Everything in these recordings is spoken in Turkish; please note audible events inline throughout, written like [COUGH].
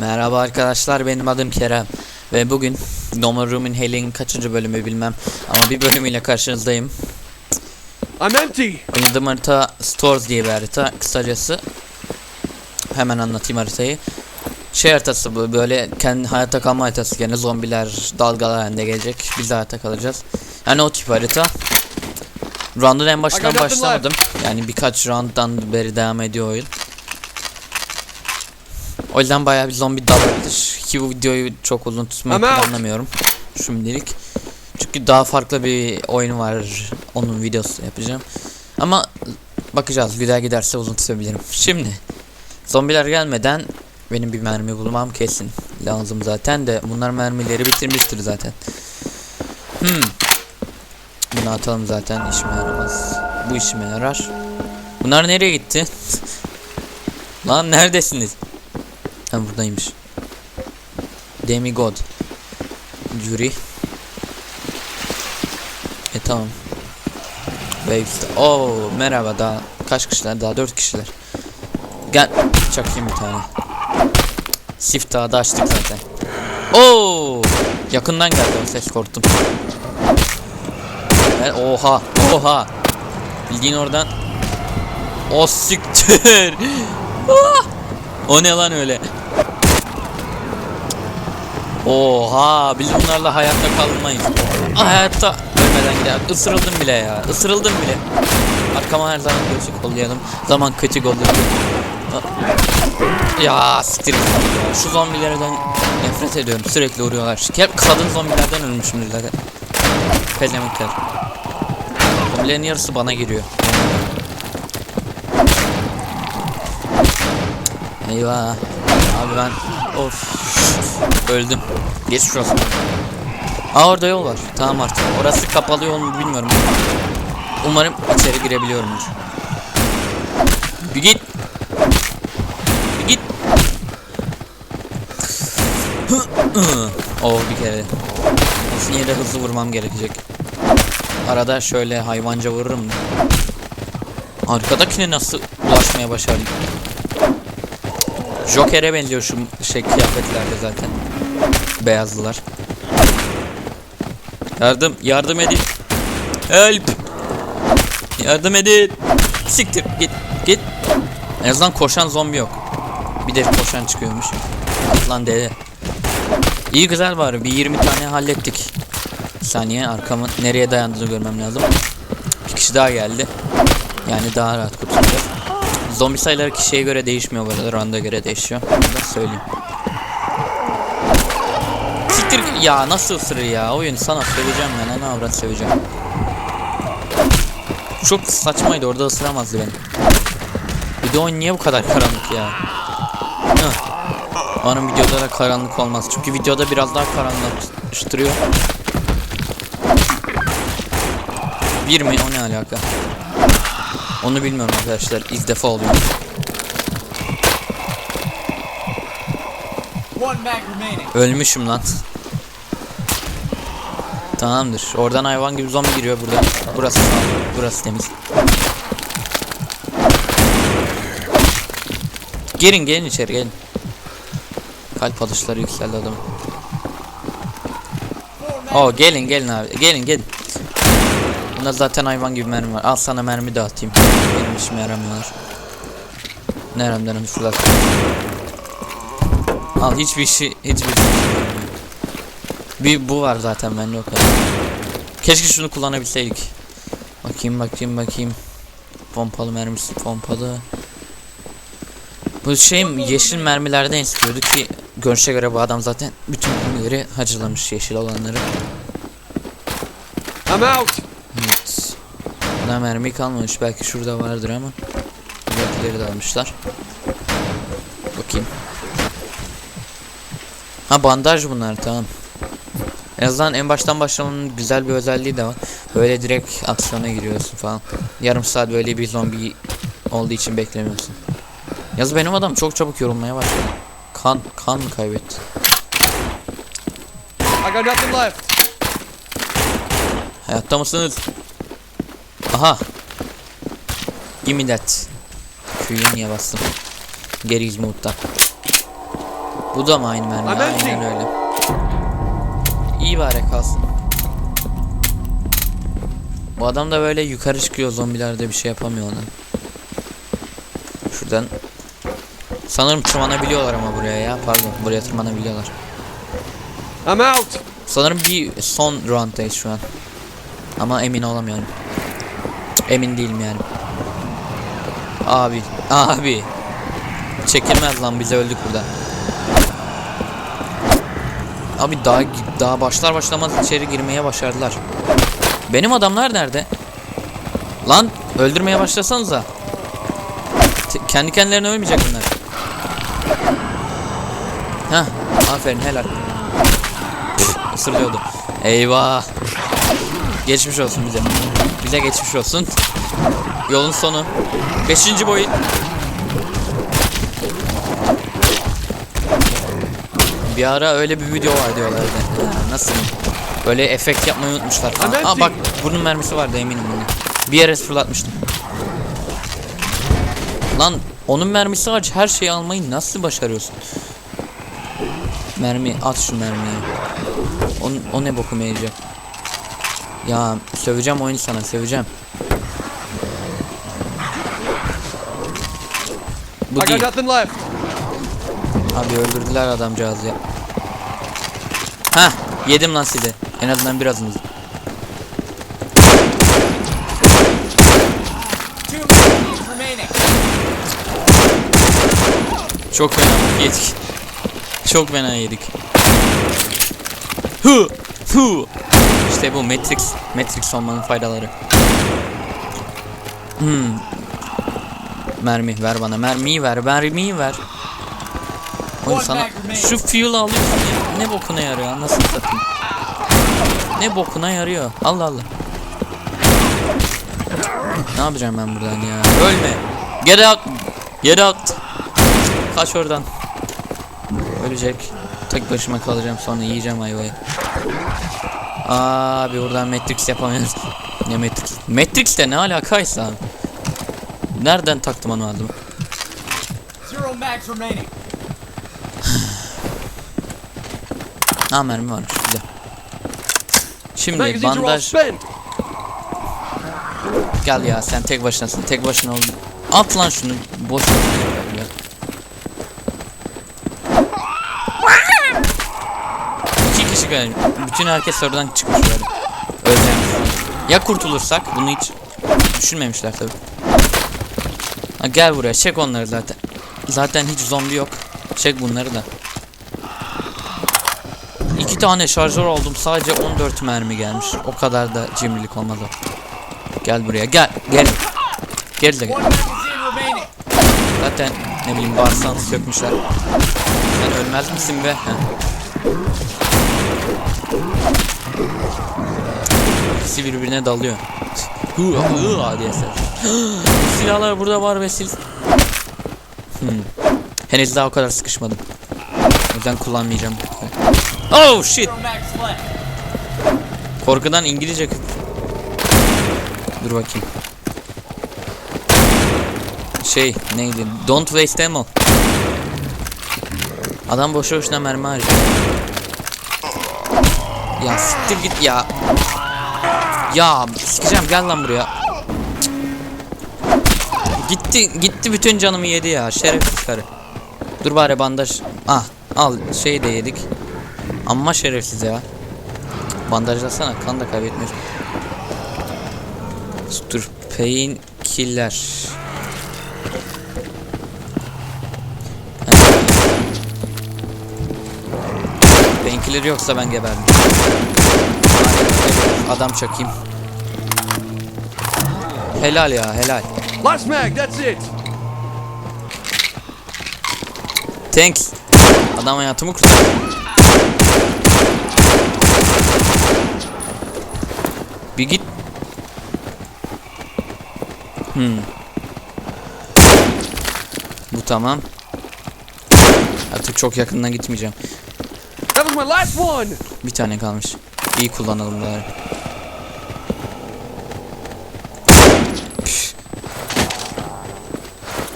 Merhaba arkadaşlar benim adım Kerem ve bugün Normal Room in Hell'in kaçıncı bölümü bilmem ama bir bölümüyle karşınızdayım. I'm empty. Oynadığım harita Stores diye bir harita kısacası. Hemen anlatayım haritayı. Şey haritası bu böyle kendi hayatta kalma haritası gene zombiler dalgalar halinde gelecek biz de hayatta kalacağız. Yani o tip harita. Round'un en nothing başlamadım. Yani birkaç round'dan beri devam ediyor oyun. O yüzden bayağı bir zombi dalaktır. Ki bu videoyu çok uzun tutmayı planlamıyorum. Şimdilik. Çünkü daha farklı bir oyun var. Onun videosu yapacağım. Ama bakacağız. Güzel giderse uzun tutabilirim. Şimdi zombiler gelmeden benim bir mermi bulmam kesin. Lazım zaten de bunlar mermileri bitirmiştir zaten. Hmm. Bunu atalım zaten işime yaramaz. Bu işime yarar. Bunlar nereye gitti? [LAUGHS] Lan neredesiniz? Ha buradaymış. Demigod. Yuri. E tamam. Waves. Oo merhaba daha kaç kişiler? Daha dört kişiler. Gel çakayım bir tane. Siftahı da açtık zaten. Oo yakından geldi o ses korktum. Ben, oha oha. Bildiğin oradan. O siktir. [LAUGHS] Ah! o ne lan öyle? Oha biz bunlarla hayatta kalmayız. Ah, Hayatta ölmeden gider. Isırıldım bile ya. Isırıldım bile. Arkama her zaman gözü kollayalım. Zaman kötü olur. Ya siktir. Şu zombilerden nefret ediyorum. Sürekli vuruyorlar. Hep kadın zombilerden ölmüşümdür zaten. Pelemekler. Zombilerin yarısı bana giriyor. Eyvah. Abi ben of öldüm. Geçmiş olsun. Aa orada yol var. Tamam artık. Orası kapalı yol mu bilmiyorum. Umarım içeri girebiliyorumdur. Bir git. Bir git. oh bir kere. Yine de hızlı vurmam gerekecek. Arada şöyle hayvanca vururum. Arkadakine nasıl ulaşmaya başardım? Joker'e benziyor şu şey kıyafetlerde zaten. Beyazlılar. Yardım, yardım edin. Help. Yardım edin. Siktir, git, git. En azından koşan zombi yok. Bir de koşan çıkıyormuş. Lan dede. İyi güzel var. Bir 20 tane hallettik. Bir saniye arkamın nereye dayandığını görmem lazım. Bir kişi daha geldi. Yani daha rahat kurtulacağız. Zombi sayıları kişiye göre değişmiyor bu arada. Randa göre değişiyor. Bunu da söyleyeyim. Siktir ya nasıl ısırır ya oyun sana söyleyeceğim ben ana avrat söyleyeceğim. Çok saçmaydı orada ısıramazdı beni. Bir de oyun niye bu kadar karanlık ya? Hıh. Videoda da karanlık olmaz. Çünkü videoda biraz daha karanlıklaştırıyor. Bir mi? O ne alaka? Onu bilmiyorum arkadaşlar. İlk defa oluyor. Ölmüşüm lan. Tamamdır. Oradan hayvan gibi zombi giriyor burada. Burası. Burası temiz. Girin gelin içeri gelin. Kalp atışları yükseldi adamın. Oo gelin gelin abi. Gelin gelin. Bunda zaten hayvan gibi mermi var. Al sana mermi dağıtayım. Benim işime yaramıyorlar. Neremden fırlat. Al hiçbir şey hiçbir şey. Bir bu var zaten bende o kadar. Keşke şunu kullanabilseydik. Bakayım bakayım bakayım. Pompalı mermisi pompalı. Bu şey yeşil mermilerden istiyordu ki görüşe göre bu adam zaten bütün mermileri hacılamış yeşil olanları. I'm out. Evet. Buna mermi kalmamış. Belki şurada vardır ama. Buradakileri de almışlar. Bakayım. Ha bandaj bunlar tamam. En azından en baştan başlamanın güzel bir özelliği de var. Böyle direkt aksiyona giriyorsun falan. Yarım saat böyle bir zombi olduğu için beklemiyorsun. Yaz benim adam çok çabuk yorulmaya başladı. Kan, kan mı kaybetti? I got nothing left. Hayatta mısınız? Aha. Gimme that. Q'yu niye bastım? Geri Mood'da. Bu da mı aynı mermi? Aynen öyle. İyi bari kalsın. Bu adam da böyle yukarı çıkıyor zombilerde bir şey yapamıyor ona. Şuradan. Sanırım tırmanabiliyorlar ama buraya ya. Pardon buraya tırmanabiliyorlar. I'm out. Sanırım bir son rounddayız şu an. Ama emin olamıyorum. Emin değilim yani. Abi, abi. Çekilmez lan bize öldük burada. Abi daha daha başlar başlamaz içeri girmeye başardılar. Benim adamlar nerede? Lan öldürmeye başlasanıza. Te- kendi kendilerine ölmeyecek bunlar. Heh, aferin helal. Isırıyordu. Eyvah. Geçmiş olsun bize. Bize geçmiş olsun. Yolun sonu. Beşinci boyut. Bir ara öyle bir video var diyorlardı. Ha, Nasıl? Böyle efekt yapmayı unutmuşlar falan. Aa bak bunun mermisi vardı eminim bunu. Bir yere fırlatmıştım. Lan onun mermisi var. Her şeyi almayı nasıl başarıyorsun? Mermi at şu mermiyi. O, o ne bokuma yarayacak? Ya söveceğim oyunu sana söveceğim. Bu I değil. Abi öldürdüler adamcağızı ya. Heh yedim lan sizi. En azından birazınız. Çok fena yedik. Çok fena yedik. Hı, hı. İşte bu Matrix, Matrix olmanın faydaları. Hmm. Mermi ver bana, mermiyi ver, mermiyi ver. Oğlum sana şu fuel alıyorsun ne bokuna yarıyor nasıl satayım. Ne bokuna yarıyor Allah Allah. Ne yapacağım ben buradan ya ölme. Get out. Get out. Kaç oradan. Ölecek. Tek başıma kalacağım sonra yiyeceğim ayvayı. Abi buradan Matrix yapamıyoruz. Ne Matrix? Matrix'te ne alakaysa. Nereden taktım onu aldım? Zero mags remaining. Ha mermi varmış güzel. Şimdi bandaj gel ya sen tek başınasın tek başına oldun. At lan şunu boş ver. İki kişi galiba. Bütün herkes oradan çıkmış böyle. Öleceğim. Ya kurtulursak bunu hiç düşünmemişler tabi. Ha, gel buraya çek onları zaten. Zaten hiç zombi yok. Çek bunları da. Tane şarjör oldum. Sadece 14 mermi gelmiş. O kadar da cimrilik olmaz o. Gel buraya gel. Gel. Gel de gel. Zaten ne bileyim bağırsağını sökmüşler. Sen ölmez misin be? İkisi birbirine dalıyor. Hı hı ses. [GASPS] Silahlar burada var ve sil. Hmm. Henüz daha o kadar sıkışmadım. O yüzden kullanmayacağım. Oh shit. Korkudan İngilizce Dur bakayım. Şey neydi? Don't waste ammo. Adam boşu boşuna mermi harcıyor. Ya siktir git ya. Ya sikeceğim gel lan buraya. Cık. Gitti gitti bütün canımı yedi ya şerefsiz karı. Dur bari bandaj. Ah al şey de yedik. Amma şerefsiz ya. Bandajlasana kan da kaybetmiyor. Dur pain killer. Painkiller yoksa ben geberdim. Adam çakayım. Helal ya helal. Last mag. That's it. Thanks. Adam hayatımı kurtardı. Bir git. Hmm. Bu tamam. Artık çok yakından gitmeyeceğim. Last one. Bir tane kalmış. İyi kullanalım bari. Püf.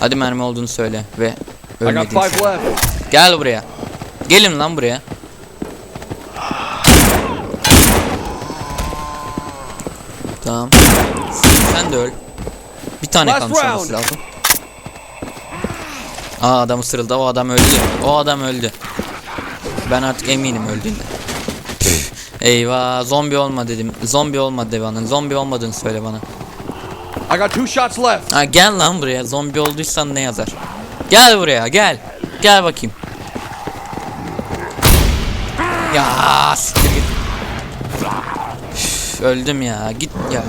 Hadi mermi olduğunu söyle ve left. Gel buraya. Gelin lan buraya. Tamam. Sen de öl. Bir tane Last kalmış olması lazım. Aa adam ısırıldı. O adam öldü. O adam öldü. Ben artık eminim öldüğünde. [LAUGHS] Eyvah zombi olma dedim. Zombi olma de bana. Zombi olmadığını söyle bana. I got two shots left. Ha gel lan buraya. Zombi olduysan ne yazar? Gel buraya gel. Gel bakayım. Ya öldüm ya. Git ya.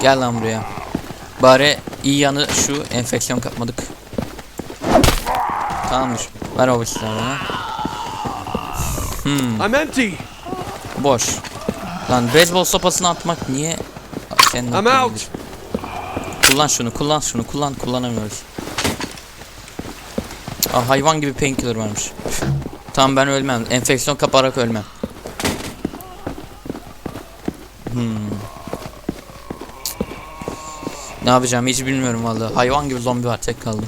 Gel lan buraya. Bari iyi yanı şu enfeksiyon kapmadık. Tamamdır. Ver o bana. Hmm, I'm empty. boş. Lan beyzbol sopasını atmak niye senin I'm out. Kullan şunu, kullan şunu, kullan, kullanamıyoruz. Aa, hayvan gibi painkiller varmış. Tamam ben ölmem. Enfeksiyon kaparak ölmem. Ne yapacağım hiç bilmiyorum vallahi. Hayvan gibi zombi var tek kaldım.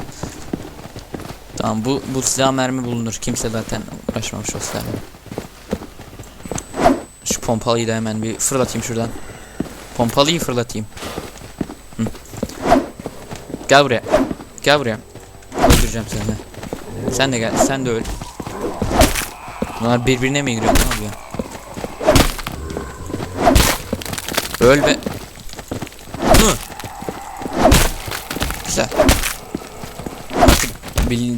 Tamam bu bu silah mermi bulunur. Kimse zaten uğraşmamış o silahla. Şu pompalıyı da hemen bir fırlatayım şuradan. Pompalıyı fırlatayım. Hı. Gel buraya. Gel buraya. Öldüreceğim seni. Sen de gel. Sen de öl. Bunlar birbirine mi giriyor? Ne yapıyor? Öl be. Hı. Güzel. Artık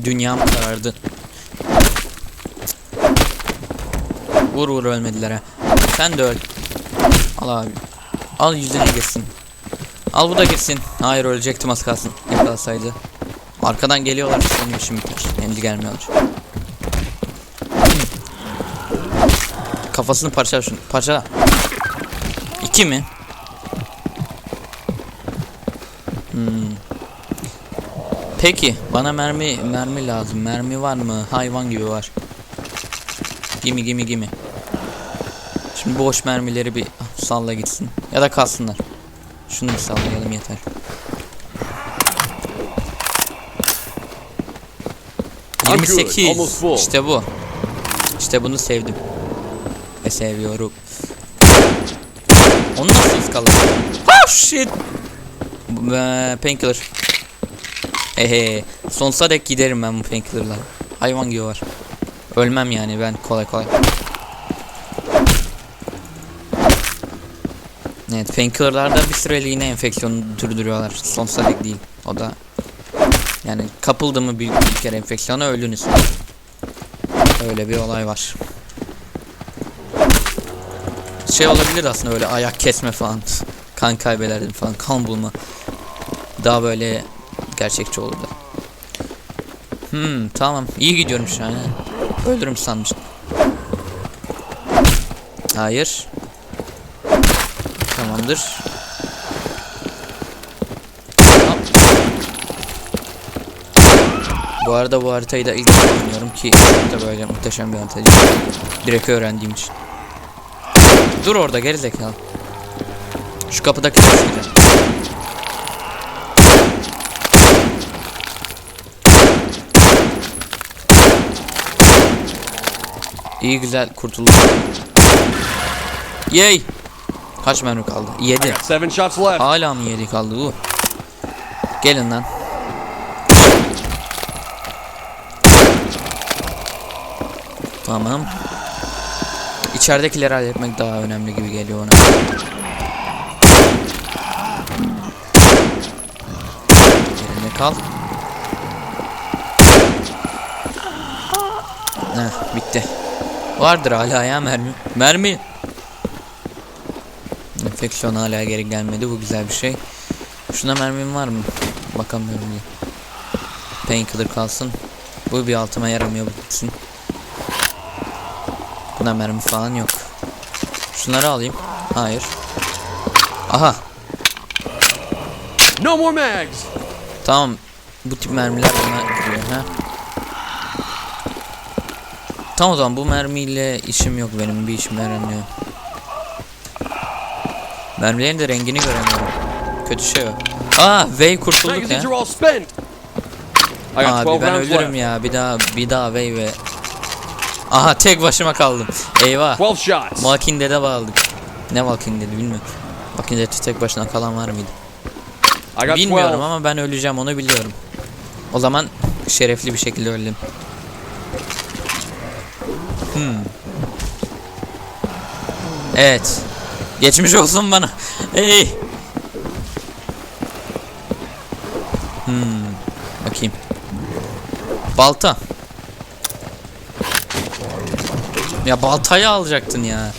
dünyam karardı. Vur vur ölmediler ha. Sen de öl. Al abi. Al yüzüne girsin. Al bu da girsin. Hayır ölecektim az kalsın. Yakalasaydı. Arkadan geliyorlar benim işim biter. Henüz gelmiyorlar. Kafasını parçala şunu. Parçala. İki mi? Hmm. Peki bana mermi mermi lazım. Mermi var mı? Hayvan gibi var. Gimi gimi gimi. Şimdi boş mermileri bir salla gitsin. Ya da kalsınlar. Şunu bir sallayalım yeter. I'm good, 28. almost full. İşte bu. İşte bunu sevdim. Ve seviyorum. Onu nasıl ıskaladın? Oh shit. Eee, Painkiller. Hehe. Sonsuza dek giderim ben bu painkiller'la. Hayvan gibi var. Ölmem yani ben kolay kolay. Evet painkiller'larda bir süreliğine enfeksiyonu durduruyorlar. Sonsuza dek değil. O da yani kapıldı mı bir, bir kere enfeksiyona öldünüz. Öyle bir olay var. Şey olabilir aslında öyle ayak kesme falan. Kan kaybederdim falan. Kan bulma. Daha böyle gerçekçi olurdu. Hmm tamam. iyi gidiyorum şu an. Öldürüm sanmıştım. Hayır. Tamamdır. Tamam. Bu arada bu haritayı da ilk oynuyorum ki da böyle muhteşem bir harita. Direkt öğrendiğim için. Dur orada gerizekalı. Şu kapıdaki çıkacağım. İyi güzel kurtulduk. Yay! Kaç mermi kaldı? 7. Seven shots left. Hala mı 7 kaldı bu? Gelin lan. Tamam. İçeridekileri halletmek daha önemli gibi geliyor ona. Yerine kal. Heh, bitti. Vardır hala ya mermi. Mermi. Enfeksiyon hala geri gelmedi. Bu güzel bir şey. Şuna mermim var mı? Bakamıyorum diye. Painkiller kalsın. Bu bir altıma yaramıyor bu gitsin. Buna mermi falan yok. Şunları alayım. Hayır. Aha. No more mags. Tamam. Bu tip mermiler bana giriyor ha. Tamam o zaman bu mermiyle işim yok benim. Bir işime yaramıyor. Mermilerin de rengini göremiyorum. Kötü şey o. Aa, Vey kurtulduk ya. Abi 12 ben ölürüm ya. Bir daha bir daha vey ve. Aha tek başıma kaldım. Eyvah. 12 shots. Walking Dead'e bağladık. Ne Walking Dead bilmiyorum. Walking Dead'te tek başına kalan var mıydı? Bilmiyorum 12. ama ben öleceğim onu biliyorum. O zaman şerefli bir şekilde öldüm. Hmm. Evet. Geçmiş olsun bana. Hey. Hmm. Bakayım. Balta. Ya baltayı alacaktın ya.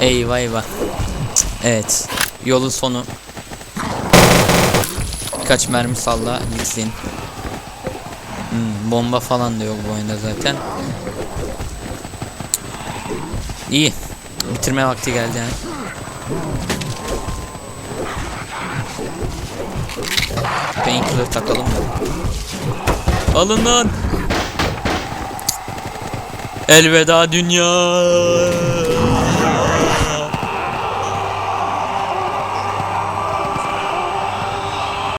Eyvah eyvah. Evet. Yolun sonu. Birkaç mermi salla gitsin. Hmm, bomba falan da yok bu oyunda zaten. İyi. Bitirme vakti geldi yani. Painkiller takalım? Alın lan. Elveda dünya.